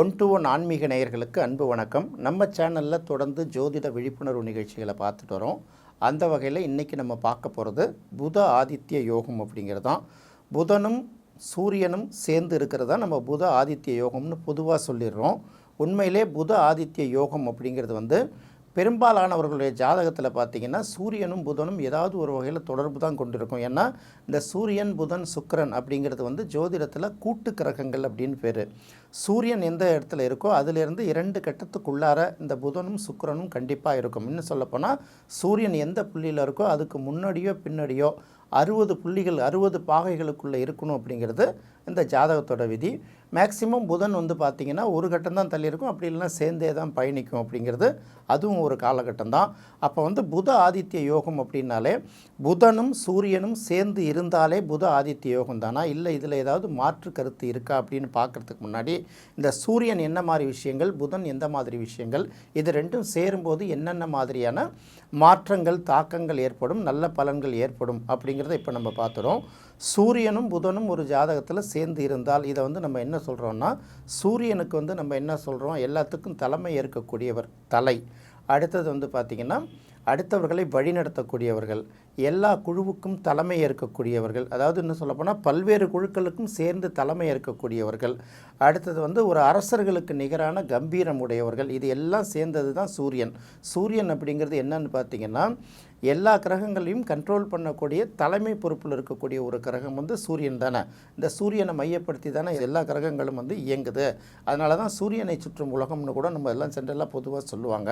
One to one ஆன்மீக நேயர்களுக்கு அன்பு வணக்கம். நம்ம சேனலில் தொடர்ந்து ஜோதிட விழிப்புணர்வு நிகழ்ச்சிகளை பார்த்துட்டு வரோம். அந்த வகையில் இன்றைக்கி நம்ம பார்க்க போகிறது புத ஆதித்ய யோகம் அப்படிங்கிறது தான் புதனும் சூரியனும் சேர்ந்து இருக்கிறதா நம்ம புத ஆதித்ய யோகம்னு பொதுவாக சொல்லிடுறோம். உண்மையிலே புத ஆதித்ய யோகம் அப்படிங்கிறது வந்து பெரும்பாலானவர்களுடைய ஜாதகத்தில் பார்த்திங்கன்னா சூரியனும் புதனும் ஏதாவது ஒரு வகையில் தொடர்பு தான் கொண்டிருக்கும். ஏன்னா இந்த சூரியன் புதன் சுக்கரன் அப்படிங்கிறது வந்து ஜோதிடத்தில் கூட்டு கிரகங்கள் அப்படின்னு பேர். சூரியன் எந்த இடத்துல இருக்கோ அதிலிருந்து இரண்டு கட்டத்துக்குள்ளார இந்த புதனும் சுக்கரனும் கண்டிப்பாக இருக்கும். இன்னும் சொல்லப்போனால் சூரியன் எந்த புள்ளியில் இருக்கோ அதுக்கு முன்னாடியோ பின்னாடியோ அறுபது புள்ளிகள் அறுபது பாகைகளுக்குள்ளே இருக்கணும் அப்படிங்கிறது இந்த ஜாதகத்தோட விதி. மேக்சிமம் புதன் வந்து பார்த்திங்கன்னா ஒரு கட்டம் தான் தள்ளி இருக்கும் அப்படி இல்லைன்னா சேர்ந்தே தான் பயணிக்கும் அப்படிங்கிறது அதுவும் ஒரு காலகட்டம் தான். அப்போ வந்து புத ஆதித்ய யோகம் அப்படின்னாலே புதனும் சூரியனும் சேர்ந்து இருந்தாலே புத ஆதித்ய யோகம் தானா? இல்லை இதில் ஏதாவது மாற்று கருத்து இருக்கா அப்படின்னு பார்க்குறதுக்கு முன்னாடி இந்த சூரியன் என்ன மாதிரி விஷயங்கள் புதன் எந்த மாதிரி விஷயங்கள் இது ரெண்டும் சேரும்போது என்னென்ன மாதிரியான மாற்றங்கள் தாக்கங்கள் ஏற்படும் நல்ல பலன்கள் ஏற்படும் அப்படிங்கிறத இப்போ நம்ம பார்த்துறோம் சூரியனும் புதனும் ஒரு ஜாதகத்தில் சேர்ந்து இருந்தால் இதை வந்து நம்ம என்ன சொல்கிறோம்னா சூரியனுக்கு வந்து நம்ம என்ன சொல்கிறோம் எல்லாத்துக்கும் தலைமை ஏற்கக்கூடியவர் தலை. அடுத்தது வந்து பார்த்திங்கன்னா அடுத்தவர்களை வழிநடத்தக்கூடியவர்கள். எல்லா குழுவுக்கும் தலைமை ஏற்கக்கூடியவர்கள் அதாவது இன்னும் சொல்லப்போனால் பல்வேறு குழுக்களுக்கும் சேர்ந்து தலைமை ஏற்கக்கூடியவர்கள். அடுத்தது வந்து ஒரு அரசர்களுக்கு நிகரான கம்பீரம் உடையவர்கள். இது எல்லாம் சேர்ந்தது தான் சூரியன். சூரியன் அப்படிங்கிறது என்னன்னு பார்த்தீங்கன்னா எல்லா கிரகங்களையும் கண்ட்ரோல் பண்ணக்கூடிய தலைமை பொறுப்பில் இருக்கக்கூடிய ஒரு கிரகம் வந்து சூரியன் தானே. இந்த சூரியனை மையப்படுத்தி தானே எல்லா கிரகங்களும் வந்து இயங்குது. அதனால தான் சூரியனை சுற்றும் உலகம்னு கூட நம்ம எல்லாம் சென்றெல்லாம் பொதுவாக சொல்லுவாங்க.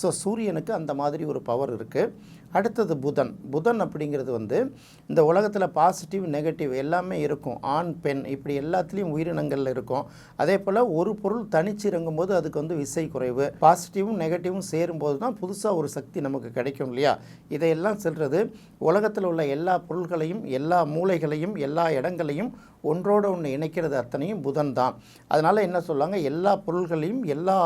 ஸோ சூரியனுக்கு அந்த மாதிரி ஒரு பவர் இருக்குது அடுத்தது புதன். புதன் அப்படிங்கிறது வந்து இந்த உலகத்தில் பாசிட்டிவ் நெகட்டிவ் எல்லாமே இருக்கும். ஆண் பெண் இப்படி எல்லாத்துலேயும் உயிரினங்கள் இருக்கும். அதே போல் ஒரு பொருள் தனிச்சு இறங்கும்போது அதுக்கு வந்து விசை குறைவு. பாசிட்டிவும் நெகட்டிவும் சேரும்போது தான் புதுசாக ஒரு சக்தி நமக்கு கிடைக்கும் இல்லையா? இதையெல்லாம் செல்றது உலகத்தில் உள்ள எல்லா பொருள்களையும் எல்லா மூளைகளையும் எல்லா இடங்களையும் ஒன்றோடு ஒன்று இணைக்கிறது அத்தனையும் புதன் தான். அதனால் என்ன சொல்லுவாங்க? எல்லா பொருள்களையும் எல்லா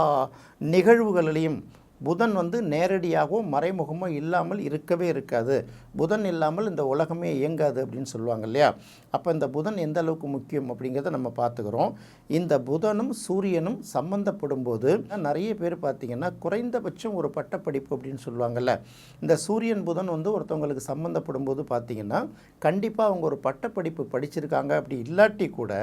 நிகழ்வுகளிலையும் புதன் வந்து நேரடியாகவோ மறைமுகமோ இல்லாமல் இருக்கவே இருக்காது. புதன் இல்லாமல் இந்த உலகமே இயங்காது அப்படின்னு சொல்லுவாங்க இல்லையா? அப்போ இந்த புதன் எந்த அளவுக்கு முக்கியம் அப்படிங்கிறத நம்ம பார்த்துக்கிறோம். இந்த புதனும் சூரியனும் சம்பந்தப்படும் போது நிறைய பேர் பார்த்திங்கன்னா குறைந்தபட்சம் ஒரு பட்டப்படிப்பு அப்படின்னு சொல்லுவாங்கல்ல. இந்த சூரியன் புதன் வந்து ஒருத்தவங்களுக்கு சம்மந்தப்படும் போது பார்த்திங்கன்னா கண்டிப்பாக அவங்க ஒரு பட்டப்படிப்பு படிச்சிருக்காங்க. அப்படி இல்லாட்டி கூட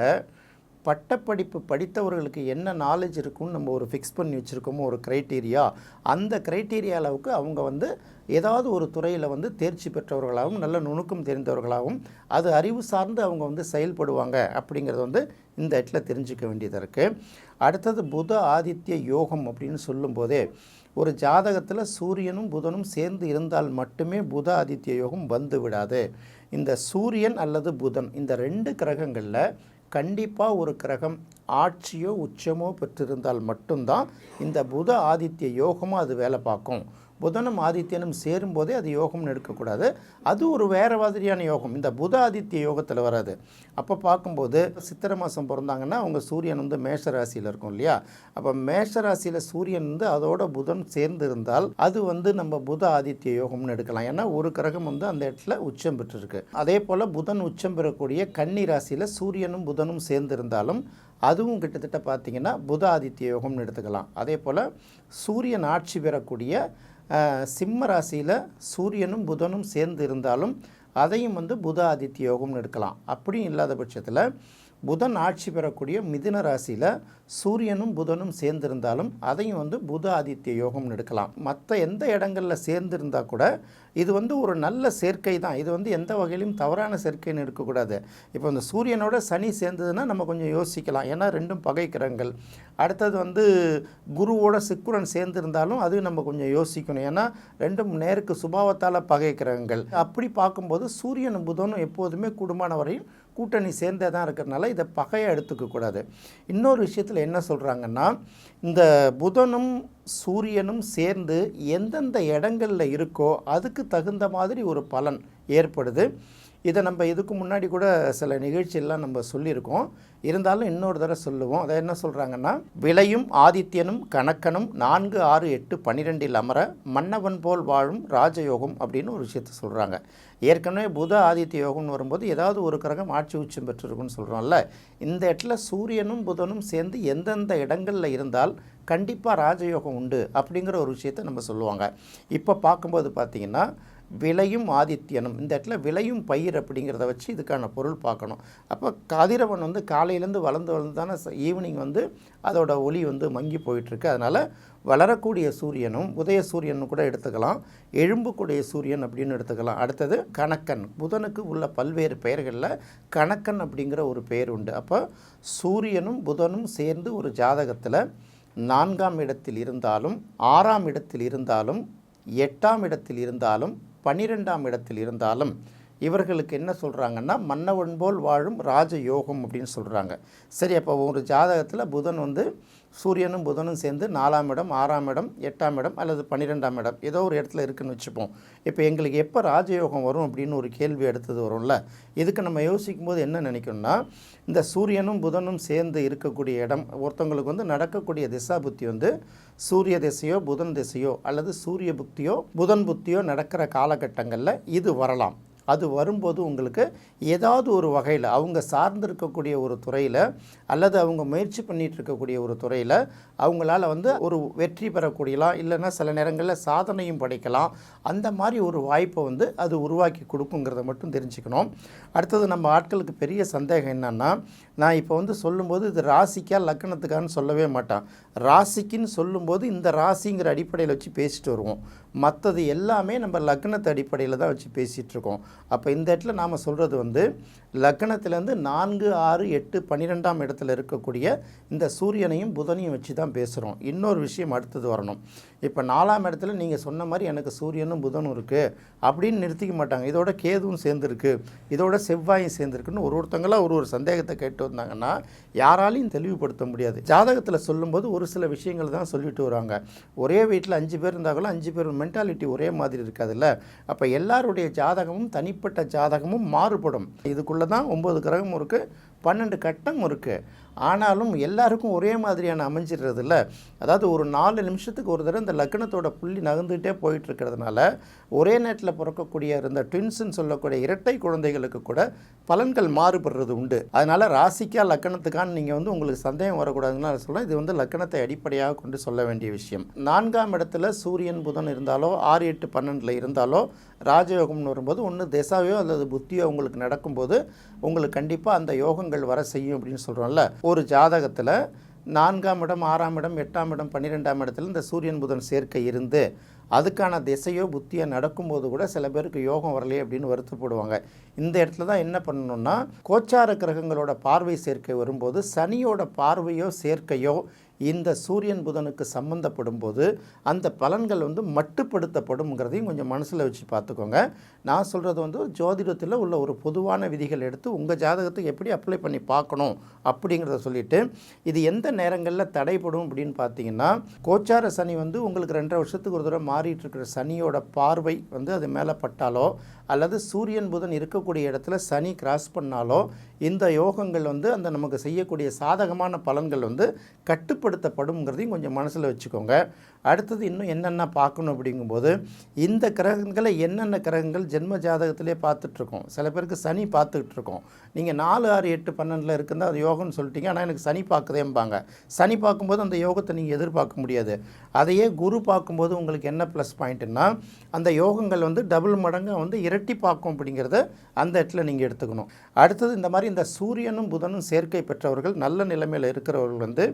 பட்டப்படிப்பு படித்தவர்களுக்கு என்ன நாலேஜ் இருக்குன்னு நம்ம ஒரு ஃபிக்ஸ் பண்ணி வச்சுருக்கோமோ ஒரு க்ரைட்டீரியா அந்த க்ரைட்டீரியா அளவுக்கு அவங்க வந்து ஏதாவது ஒரு துறையில் வந்து தேர்ச்சி பெற்றவர்களாகவும் நல்ல நுணுக்கம் தெரிந்தவர்களாகவும் அது அறிவு சார்ந்து அவங்க வந்து செயல்படுவாங்க அப்படிங்கிறது வந்து இந்த இடத்துல தெரிஞ்சுக்க வேண்டியதாக இருக்குது அடுத்தது புத ஆதித்ய யோகம் அப்படின்னு சொல்லும்போதே ஒரு ஜாதகத்தில் சூரியனும் புதனும் சேர்ந்து இருந்தால் மட்டுமே புத ஆதித்ய யோகம் வந்து விடாது. இந்த சூரியன் அல்லது புதன் இந்த ரெண்டு கிரகங்களில் கண்டிப்பாக ஒரு கிரகம் ஆட்சியோ உச்சமோ பெற்றிருந்தால் மட்டும்தான் இந்த புத ஆதித்ய யோகமாக அது வேலை பார்க்கும். புதனும் ஆதித்யனும் சேரும்போதே அது யோகம்னு எடுக்கக்கூடாது. அது ஒரு வேறு மாதிரியான யோகம். இந்த புத ஆதித்ய யோகத்தில் வராது. அப்போ பார்க்கும்போது சித்திரை மாதம் பிறந்தாங்கன்னா அவங்க சூரியன் வந்து மேஷ ராசியில் இருக்கும் இல்லையா? அப்போ மேஷ ராசியில் சூரியன் வந்து அதோட புதன் சேர்ந்து இருந்தால் அது வந்து நம்ம புத ஆதித்ய யோகம்னு எடுக்கலாம். ஏன்னா ஒரு கிரகம் வந்து அந்த இடத்துல உச்சம் பெற்றிருக்கு. அதே போல் புதன் உச்சம் பெறக்கூடிய கன்னி ராசியில் சூரியனும் புதனும் சேர்ந்து இருந்தாலும் அதுவும் கிட்டத்தட்ட பார்த்திங்கன்னா புத ஆதித்ய யோகம்னு எடுத்துக்கலாம். அதே போல் சூரியன் ஆட்சி பெறக்கூடிய சிம்ம ராசியில் சூரியனும் புதனும் சேர்ந்து இருந்தாலும் அதையும் வந்து புத ஆதித்ய யோகம்னு எடுக்கலாம். அப்படியும் இல்லாத பட்சத்தில் புதன் ஆட்சி பெறக்கூடிய மிதுன ராசியில் சூரியனும் புதனும் சேர்ந்திருந்தாலும் அதையும் வந்து புத ஆதித்ய யோகம்னு எடுக்கலாம். மற்ற எந்த இடங்களில் சேர்ந்திருந்தால் கூட இது வந்து ஒரு நல்ல சேர்க்கை தான். இது வந்து எந்த வகையிலும் தவறான சேர்க்கைன்னு இருக்கக்கூடாது இப்போ இந்த சூரியனோட சனி சேர்ந்ததுன்னா நம்ம கொஞ்சம் யோசிக்கலாம். ஏன்னா ரெண்டும் பகை கிரகங்கள். அடுத்தது வந்து குருவோட சிக்குரன் சேர்ந்திருந்தாலும் அது நம்ம கொஞ்சம் யோசிக்கணும். ஏன்னா ரெண்டும் நேருக்கு சுபாவத்தால் பகை கிரகங்கள். அப்படி பார்க்கும்போது சூரியனும் புதனும் எப்போதுமே குடும்பமான வரையும் கூட்டணி சேர்ந்தே தான் இருக்கிறனால இதை பகையாக எடுத்துக்கக்கூடாது இன்னொரு விஷயத்தில் என்ன சொல்கிறாங்கன்னா இந்த புதனும் சூரியனும் சேர்ந்து எந்தெந்த இடங்களில் இருக்கோ அதுக்கு தகுந்த மாதிரி ஒரு பலன் ஏற்படுது. இதை நம்ம இதுக்கு முன்னாடி கூட சில நிகழ்ச்சியெல்லாம் நம்ம சொல்லியிருக்கோம். இருந்தாலும் இன்னொரு தடவை சொல்லுவோம். அதை என்ன சொல்கிறாங்கன்னா விளையும் ஆதித்யனும் கணக்கனும் நான்கு ஆறு எட்டு பன்னிரெண்டில் அமர மன்னவன் போல் வாழும் ராஜயோகம் அப்படின்னு ஒரு விஷயத்த சொல்கிறாங்க ஏற்கனவே புத ஆதித்ய யோகம்னு வரும்போது ஏதாவது ஒரு கிரகம் ஆட்சி உச்சம் பெற்றிருக்குன்னு சொல்கிறோம்ல இந்த இடத்துல சூரியனும் புதனும் சேர்ந்து எந்தெந்த இடங்களில் இருந்தால் கண்டிப்பாக ராஜயோகம் உண்டு அப்படிங்கிற ஒரு விஷயத்தை நம்ம சொல்லுவாங்க. இப்போ பார்க்கும்போது பார்த்திங்கன்னா விளையும் ஆதித்யனும். இந்த இடத்துல விளையும் பயிர் அப்படிங்கிறத வச்சு இதுக்கான பொருள் பார்க்கணும். அப்போ கதிரவன் வந்து காலையிலேருந்து வளர்ந்து வளர்ந்து தானே ஈவினிங் வந்து அதோட ஒளி வந்து மங்கி போயிட்டுருக்கு. அதனால் வளரக்கூடிய சூரியனும் உதய சூரியன் கூட எடுத்துக்கலாம். எழும்புக்கூடிய சூரியன் அப்படின்னு எடுத்துக்கலாம். அடுத்தது கணக்கன். புதனுக்கு உள்ள பல்வேறு பெயர்களில் கணக்கன் அப்படிங்கிற ஒரு பெயர் உண்டு. அப்போ சூரியனும் புதனும் சேர்ந்து ஒரு ஜாதகத்தில் நான்காம் இடத்தில் இருந்தாலும் ஆறாம் இடத்தில் இருந்தாலும் எட்டாம் இடத்தில் இருந்தாலும் பன்னிரெண்டாம் இடத்தில் இருந்தாலும் இவர்களுக்கு என்ன சொல்கிறாங்கன்னா மன்னவன் போல் வாழும் ராஜயோகம் அப்படின்னு சொல்கிறாங்க சரி அப்போ ஒரு ஜாதகத்தில் புதன் வந்து சூரியனும் புதனும் சேர்ந்து நாலாம் இடம் ஆறாம் இடம் எட்டாம் இடம் அல்லது பன்னிரெண்டாம் இடம். ஏதோ ஒரு இடத்துல இருக்குன்னு வச்சுப்போம். இப்போ எங்களுக்கு எப்போ ராஜயோகம் வரும் அப்படின்னு ஒரு கேள்வி எடுத்தது வரும்ல. இதுக்கு நம்ம யோசிக்கும் போது என்ன நினைக்கணும்னா இந்த சூரியனும் புதனும் சேர்ந்து இருக்கக்கூடிய இடம் ஒருத்தவங்களுக்கு வந்து நடக்கக்கூடிய திசா புத்தி வந்து சூரிய திசையோ புதன் திசையோ அல்லது சூரிய புத்தியோ புதன் புத்தியோ நடக்கிற காலகட்டங்களில் இது வரலாம். அது வரும்போது உங்களுக்கு ஏதாவது ஒரு வகையில் அவங்க சார்ந்திருக்கக்கூடிய ஒரு துறையில் அல்லது அவங்க முயற்சி பண்ணிட்டு இருக்கக்கூடிய ஒரு துறையில் அவங்களால வந்து ஒரு வெற்றி பெறக்கூடியலாம் இல்லைன்னா சில நேரங்களில் சாதனையும் படைக்கலாம். அந்த மாதிரி ஒரு வாய்ப்பை வந்து அது உருவாக்கி கொடுக்குங்கிறத மட்டும் தெரிஞ்சுக்கணும். அடுத்தது நம்ம ஆட்களுக்கு பெரிய சந்தேகம் என்னன்னா நான் இப்போ வந்து சொல்லும்போது இது ராசிக்கா லக்கணத்துக்கான்னு சொல்லவே மாட்டான். ராசிக்குன்னு சொல்லும்போது இந்த ராசிங்கிற அடிப்படையில் வச்சு பேசிட்டு வருவோம். மற்றது எல்லாமே நம்ம லக்னத்து அடிப்படையில் தான் வச்சு பேசிகிட்ருக்கோம் அப்போ இந்த இடத்துல நாம் சொல்கிறது வந்து லக்னத்திலேருந்து நான்கு ஆறு எட்டு பன்னிரெண்டாம் இடத்துல இருக்கக்கூடிய இந்த சூரியனையும் புதனையும் வச்சு தான் பேசுகிறோம் இன்னொரு விஷயம் அடுத்தது வரணும். இப்போ நாலாம் இடத்துல நீங்கள் சொன்ன மாதிரி எனக்கு சூரியனும் புதனும் இருக்குது அப்படின்னு நிறுத்திக்க மாட்டாங்க. இதோட கேதுவும் சேர்ந்துருக்கு. இதோட செவ்வாயும் சேர்ந்துருக்குன்னு ஒரு ஒருத்தங்களாக ஒரு ஒரு சந்தேகத்தை கேட்டு வந்தாங்கன்னா யாராலையும் தெளிவுபடுத்த முடியாது. ஜாதகத்தில் சொல்லும்போது ஒரு சில விஷயங்கள் தான் சொல்லிட்டு வருவாங்க ஒரே வீட்டில் அஞ்சு பேர் இருந்தாலும் அஞ்சு பேர் மென்டாலிட்டி ஒரே மாதிரி இருக்காதுல்ல. அப்போ எல்லாருடைய ஜாதகமும் தனி தனிப்பட்ட ஜாதகமும் மாறுபடும். இதுக்குள்ளே தான் ஒம்பது கிரகமும் இருக்குது பன்னெண்டு கட்டம் இருக்குது ஆனாலும் எல்லாருக்கும் ஒரே மாதிரியான அமைஞ்சிடுறது இல்லை அதாவது ஒரு நாலு நிமிஷத்துக்கு ஒரு தடவை இந்த லக்னத்தோட புள்ளி நகர்ந்துகிட்டே போயிட்டு இருக்கிறதுனால ஒரே நேரத்தில் பிறக்கக்கூடிய இந்த ட்வின்ஸுன்னு சொல்லக்கூடிய இரட்டை குழந்தைகளுக்கு கூட பலன்கள் மாறுபடுறது உண்டு. அதனால் ராசிக்கா லக்கணத்துக்கான்னு நீங்கள் வந்து உங்களுக்கு சந்தேகம் வரக்கூடாதுன்னு நான் சொல்கிறேன் இது வந்து லக்கணத்தை அடிப்படையாக கொண்டு சொல்ல வேண்டிய விஷயம். நான்காம் இடத்துல சூரியன் புதன் இருந்தாலோ ஆறு எட்டு பன்னெண்டில் இருந்தாலோ ராஜயோகம்னு வரும்போது ஒன்று திசாவையோ அல்லது புத்தியோ உங்களுக்கு நடக்கும்போது உங்களுக்கு கண்டிப்பாக அந்த யோகங்கள் வர செய்யும் அப்படின்னு சொல்கிறோம்ல ஒரு ஜாதகத்தில் நான்காம் இடம் ஆறாம் இடம் எட்டாம் இடம் பன்னிரெண்டாம் இடத்துல இந்த சூரியன் புதன் சேர்க்கை இருந்து அதுக்கான திசையோ புத்தியோ நடக்கும்போது கூட சில பேருக்கு யோகம் வரலையே அப்படின்னு வருத்தப்படுவாங்க இந்த இடத்துல தான் என்ன பண்ணணும்னா கோச்சார கிரகங்களோட பார்வை சேர்க்கை வரும்போது சனியோட பார்வையோ சேர்க்கையோ இந்த சூரியன் புதனுக்கு சம்மந்தப்படும் போது அந்த பலன்கள் வந்து மட்டுப்படுத்தப்படும்ங்கிறதையும் கொஞ்சம் மனசில் வச்சு பார்த்துக்கோங்க. நான் சொல்கிறது வந்து ஜோதிடத்தில் உள்ள ஒரு பொதுவான விதிகள் எடுத்து உங்கள் ஜாதகத்துக்கு எப்படி அப்ளை பண்ணி பார்க்கணும் அப்படிங்கிறத சொல்லிவிட்டு இது எந்த நேரங்களில் தடைப்படும் அப்படின்னு பார்த்தீங்கன்னா கோச்சார சனி வந்து உங்களுக்கு ரெண்டரை வருஷத்துக்கு ஒரு தடவை மாறிட்டு இருக்கிற சனியோட பார்வை வந்து அது மேலே பட்டாலோ அல்லது சூரியன் புதன் இருக்கக்கூடிய இடத்துல சனி கிராஸ் பண்ணாலோ இந்த யோகங்கள் வந்து அந்த நமக்கு செய்யக்கூடிய சாதகமான பலன்கள் வந்து கட்டுப்படுத்தப்படும்ங்கிறதையும் கொஞ்சம் மனசில் வச்சுக்கோங்க. அடுத்தது இன்னும் என்னென்ன பார்க்கணும் அப்படிங்கும்போது இந்த கிரகங்களை என்னென்ன கிரகங்கள் ஜென்ம ஜாதகத்திலே பார்த்துட்ருக்கோம். சில பேருக்கு சனி பார்த்துக்கிட்டு இருக்கோம் நீங்கள் நாலு ஆறு எட்டு பன்னெண்டில் இருக்குன்னா அது யோகம்னு சொல்லிட்டீங்க. ஆனால் எனக்கு சனி பார்க்குதேம்பாங்க. சனி பார்க்கும்போது அந்த யோகத்தை நீங்கள் எதிர்பார்க்க முடியாது. அதையே குரு பார்க்கும்போது உங்களுக்கு என்ன ப்ளஸ் பாயிண்ட்டுன்னா அந்த யோகங்கள் வந்து டபுள் மடங்காக வந்து இரட்டி பார்க்கும் அப்படிங்கிறத அந்த இடத்துல நீங்கள் எடுத்துக்கணும். அடுத்தது இந்த மாதிரி இந்த சூரியனும் புதனும் சேர்க்கை பெற்றவர்கள் நல்ல நிலைமையில் இருக்கிறவர்கள் வந்து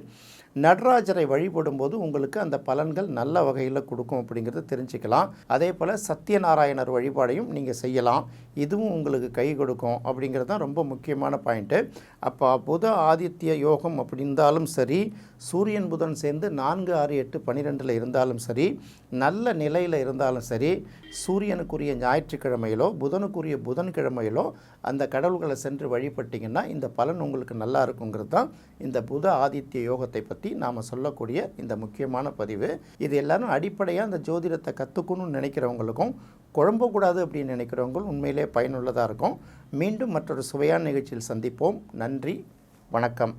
நடராஜரை வழிபடும் போது உங்களுக்கு அந்த பலன்கள் நல்ல வகையில் கொடுக்கும் அப்படிங்கிறத தெரிஞ்சுக்கலாம். அதே போல் சத்யநாராயணர் வழிபாடையும் நீங்கள் செய்யலாம். இதுவும் உங்களுக்கு கை கொடுக்கும் அப்படிங்கிறது தான் ரொம்ப முக்கியமான பாயிண்ட்டு அப்போ புத ஆதித்ய யோகம் அப்படி இருந்தாலும் சரி சூரியன் புதன் சேர்ந்து நான்கு ஆறு எட்டு பன்னிரெண்டில் இருந்தாலும் சரி நல்ல நிலையில் இருந்தாலும் சரி சூரியனுக்குரிய ஞாயிற்றுக்கிழமையிலோ புதனுக்குரிய புதன்கிழமையிலோ அந்த கடவுள்களை சென்று வழிபட்டிங்கன்னா இந்த பலன் உங்களுக்கு நல்லா இருக்குங்கிறது தான் இந்த புத ஆதித்ய யோகத்தை பற்றி பற்றி நாம் சொல்லக்கூடிய இந்த முக்கியமான பதிவு. இது எல்லாரும் அடிப்படையாக அந்த ஜோதிடத்தை கற்றுக்கணும்னு நினைக்கிறவங்களுக்கும் குழம்பக்கூடாது அப்படின்னு நினைக்கிறவங்களும் உண்மையிலே பயனுள்ளதாக இருக்கும். மீண்டும் மற்றொரு சுவையான நிகழ்ச்சியில் சந்திப்போம். நன்றி வணக்கம்.